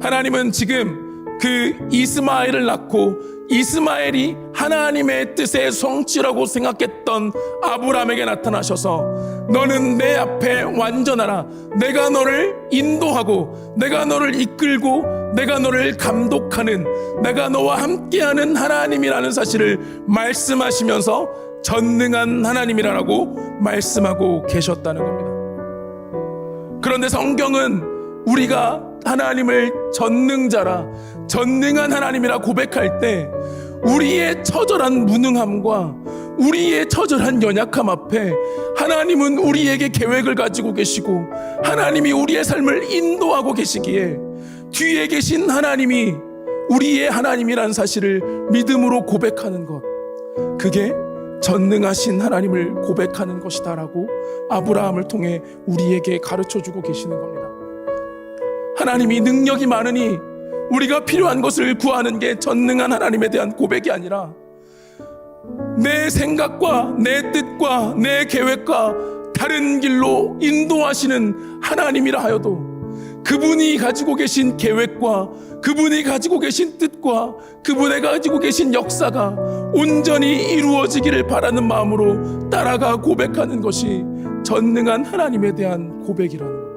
하나님은 지금 그 이스마엘을 낳고 이스마엘이 하나님의 뜻의 성취라고 생각했던 아브라함에게 나타나셔서 너는 내 앞에 완전하라. 내가 너를 인도하고 내가 너를 이끌고 내가 너를 감독하는 내가 너와 함께하는 하나님이라는 사실을 말씀하시면서 전능한 하나님이라고 말씀하고 계셨다는 겁니다. 그런데 성경은 우리가 하나님을 전능자라 전능한 하나님이라 고백할 때 우리의 처절한 무능함과 우리의 처절한 연약함 앞에 하나님은 우리에게 계획을 가지고 계시고 하나님이 우리의 삶을 인도하고 계시기에 뒤에 계신 하나님이 우리의 하나님이라는 사실을 믿음으로 고백하는 것 그게 전능하신 하나님을 고백하는 것이다라고 아브라함을 통해 우리에게 가르쳐 주고 계시는 겁니다. 하나님이 능력이 많으니 우리가 필요한 것을 구하는 게 전능한 하나님에 대한 고백이 아니라 내 생각과 내 뜻과 내 계획과 다른 길로 인도하시는 하나님이라 하여도 그분이 가지고 계신 계획과 그분이 가지고 계신 뜻과 그분이 가지고 계신 역사가 온전히 이루어지기를 바라는 마음으로 따라가 고백하는 것이 전능한 하나님에 대한 고백이라는